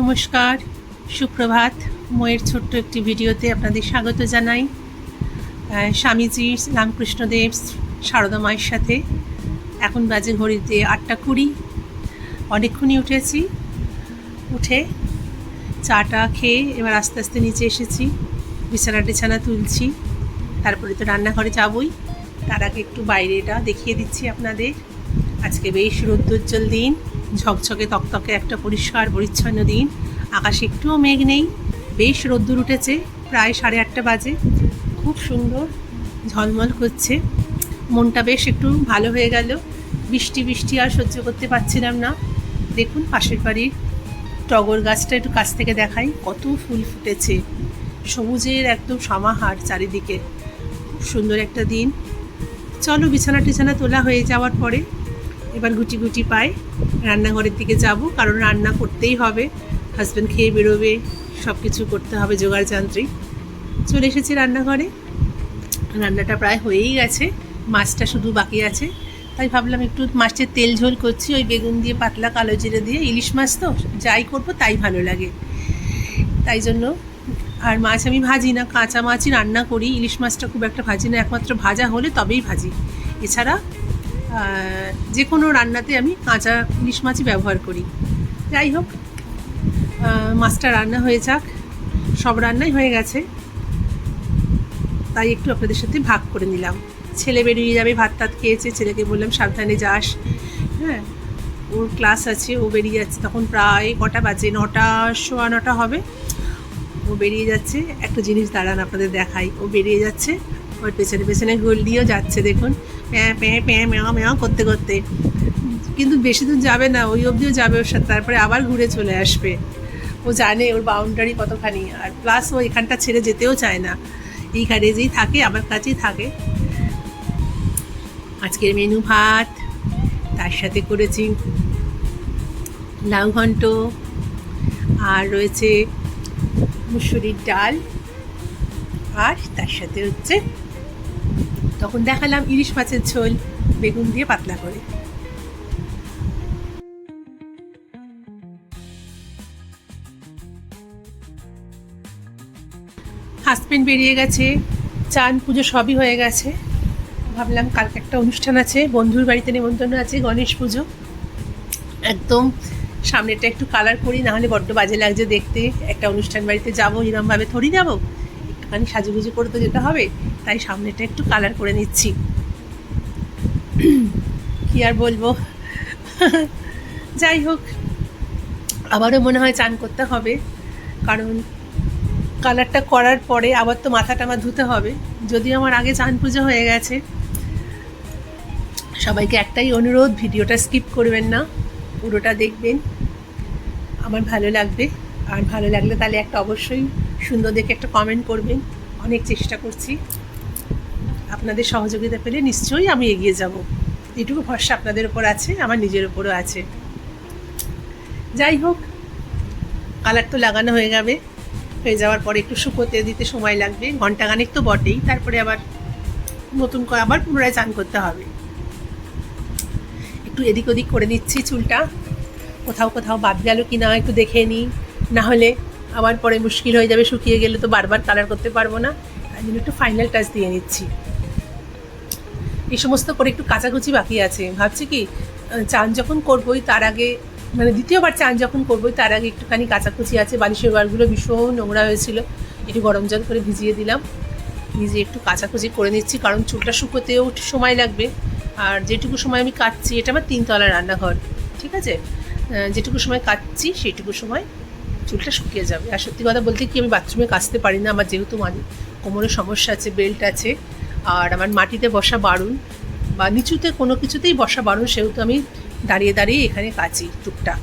নমস্কার, সুপ্রভাত। ময়ের ছোট্ট একটি ভিডিওতে আপনাদের স্বাগত জানাই। স্বামীজি রামকৃষ্ণদেব সারদা মায়ের সাথে এখন বাজে ঘড়িতে আটটা কুড়ি। অনেকক্ষণই উঠেছি। উঠে চাটা খেয়ে এবার আস্তে আস্তে নিচে এসেছি। বিছানা টিছানা তুলছি। তারপরে তো রান্নাঘরে যাবই। তার আগে একটু বাইরেটা দেখিয়ে দিচ্ছি আপনাদের। আজকে বেশ রৌদ্রোজ্জ্বল দিন। ঝকঝকে তকতকে একটা পরিষ্কার পরিচ্ছন্ন দিন। আকাশে একটুও মেঘ নেই, বেশ রোদ্দুর উঠেছে, প্রায় সাড়ে আটটা বাজে। খুব সুন্দর ঝলমল করছে মনটা বেশ একটু ভালো হয়ে গেল। বৃষ্টি বৃষ্টি আর সহ্য করতে পারছিলাম না। দেখুন পাশের বাড়ির টগর গাছটা একটু কাছ থেকে দেখাই, কত ফুল ফুটেছে। সবুজের একদম সমাহার চারিদিকে। খুব সুন্দর একটা দিন। চলো বিছানা টিছানা তোলা হয়ে যাওয়ার পরে এবার গুটি গুটি পাই রান্নাঘরের দিকে যাব, কারণ রান্না করতেই হবে। হাজব্যান্ড খেয়ে বেরোবে সব কিছু করতে হবে জোগাড় যান্ত্রিক। চলে এসেছি রান্নাঘরে। রান্নাটা প্রায় হয়েই গেছে, মাছটা শুধু বাকি আছে। তাই ভাবলাম একটু মাছের তেল ঝোল করছি, ওই বেগুন দিয়ে, পাতলা কালো জিরে দিয়ে। ইলিশ মাছ তো, যাই করব তাই ভালো লাগে। তাই জন্য আর মাছ আমি ভাজি না, কাঁচা মাছই রান্না করি। ইলিশ মাছটা খুব একটা ভাজি না, একমাত্র ভাজা হলে তবেই ভাজি। এছাড়া যে কোনো রান্নাতে আমি কাঁচা ইলিশ মাছই ব্যবহার করি। যাই হোক মাছটা রান্না হয়ে যাক। সব রান্নাই হয়ে গেছে। তাই একটু আপনাদের সাথে ভাগ করে নিলাম। ছেলে বেরিয়ে যাবে, ভাত টাত খেয়েছে, ছেলেকে বললাম, সাবধানে যাস। হ্যাঁ ওর ক্লাস আছে, ও বেরিয়ে যাচ্ছে। তখন প্রায় কটা বাজে, নটা, সোয়া নটা হবে। ও বেরিয়ে যাচ্ছে। একটা জিনিস দাঁড়ান আপনাদের দেখাই। ও বেরিয়ে যাচ্ছে। ওর পেছনে পেছনে গোল দিয়েও যাচ্ছে, দেখুন। প্যাঁ প্যাঁ প্যাঁ, ম্যাও ম্যাও করতে করতে। কিন্তু বেশি দূর যাবে না, ওই অবধিও যাবে ওর সাথে, তারপরে আবার ঘুরে চলে আসবে। ও জানে ওর বাউন্ডারি কতখানি, আর প্লাস ও এখানটা ছেড়ে যেতেও চায় না। এইখানে যেই থাকে, আমার কাছেই থাকে। আজকের মেনু ভাত, তার সাথে করেছি লাউ ঘন্ট, আর রয়েছে মুসুরির ডাল, আর তার সাথে হচ্ছে তখন দেখালাম ইলিশ মাছের ঝোল, বেগুন দিয়ে পাতলা করে। হাজবেন্ড বেরিয়ে গেছে, চান পুজো সবই হয়ে গেছে। ভাবলাম কালকে একটা অনুষ্ঠান আছে, বন্ধুর বাড়িতে নেমন্তন্ন আছে, গণেশ পুজো। একদম সামনেটা একটু কালার করি নাহলে বড্ড বাজে লাগছে দেখতে। একটা অনুষ্ঠান বাড়িতে যাব, এরমভাবে থরি যাব একটুখানি সাজুগুজু করে তো যেতে হবে, তাই সামনেটা একটু কালার করে নিচ্ছি। কি আর বলব? যাই হোক আবারও মনে হয় চান করতে হবে, কারণ কালারটা করার পরে আবার তো মাথাটা আমার ধুতে হবে। যদিও আমার আগে চান পুজো হয়ে গেছে। সবাইকে একটাই অনুরোধ, ভিডিওটা স্কিপ করবেন না, পুরোটা দেখবেন। আমার ভালো লাগবে। আর ভালো লাগলে তাহলে একটা অবশ্যই সুন্দর দেখে একটা কমেন্ট করবেন। অনেক চেষ্টা করছি। আপনাদের সহযোগিতা পেলে নিশ্চয়ই আমি এগিয়ে যাব। এটুকু ভরসা আপনাদের উপর আছে, আমার নিজের উপরও আছে। যাই হোক কালার তো লাগানো হয়ে যাবে। হয়ে যাওয়ার পরে একটু শুকোতে দিতে সময় লাগবে। ঘন্টাখানেক তো বটেই, তারপরে আবার নতুন করে আবার পুনরায় চান করতে হবে। একটু এদিক ওদিক করে নিচ্ছি চুলটা। কোথাও কোথাও বাদ গেল কি না একটু দেখে নিই। না হলে আবার পরে মুশকিল হয়ে যাবে, শুকিয়ে গেলে তো বারবার কালার করতে পারব না। তাই জন্য একটু ফাইনাল টাচ দিয়ে নিচ্ছি। এই সমস্ত করে একটু কাচাকুচি বাকি আছে। ভাবছি কি চান যখন করবোই তার আগে মানে দ্বিতীয়বার চান যখন করবোই তার আগে একটুখানি কাচাকুচি আছে। বালিশের ওয়ারগুলো ভীষণ নোংরা হয়েছিল। একটু গরম জল করে ভিজিয়ে দিলাম। ভিজিয়ে একটু কাচাকুচি করে নিচ্ছি, কারণ চুলটা শুকোতেও সময় লাগবে। আর যেটুকু সময় আমি কাটছি, এটা আমার তিনতলা রান্নাঘর, ঠিক আছে? যেটুকু সময় কাটছি, সেটুকু সময় চুলটা শুকিয়ে যাবে। আর সত্যি কথা বলতে কি, আমি বাথরুমে কাচতে পারি না। আমার যেহেতু মানে কোমরের সমস্যা আছে বেল্ট আছে, আর আমার মাটিতে বসা বারণ বা নিচুতে কোনো কিছুতেই বসা বারণ সেহেতু আমি দাঁড়িয়ে দাঁড়িয়ে এখানে কাচি টুকটাক।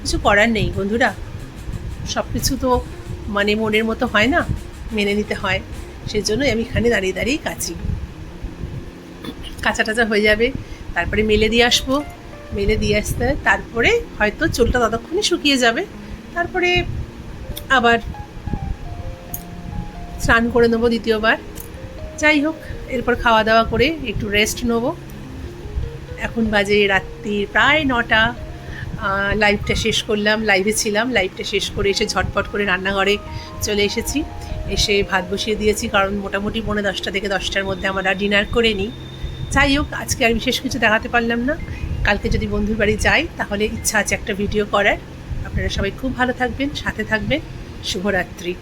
কিছু করার নেই বন্ধুরা। সব কিছু তো মানে মনের মতো হয় না, মেনে নিতে হয়। সেই জন্যই আমি এখানে দাঁড়িয়ে দাঁড়িয়েই কাচি। কাঁচা টাচা হয়ে যাবে। তারপরে মেলে দিয়ে আসব। মেলে দিয়ে আসতে, তারপরে হয়তো চুলটা ততক্ষণে শুকিয়ে যাবে। তারপরে আবার স্নান করে নেব দ্বিতীয়বার। যাই হোক, এরপর খাওয়া দাওয়া করে একটু রেস্ট নেব। এখন বাজে রাত্রি প্রায় নটা। লাইভটা শেষ করলাম লাইভে ছিলাম লাইভটা শেষ করে এসে ঝটপট করে রান্নাঘরে চলে এসেছি। এসে ভাত বসিয়ে দিয়েছি, কারণ মোটামুটি পৌনে দশটা থেকে দশটার মধ্যে আমরা ডিনার করে নিই। যাই হোক, আজকে আর বিশেষ কিছু দেখাতে পারলাম না। কালকে যদি বন্ধুর বাড়ি যাই, তাহলে ইচ্ছা আছে একটা ভিডিও করার। আপনারা সবাই খুব ভালো থাকবেন সাথে থাকবেন। শুভরাত্রি।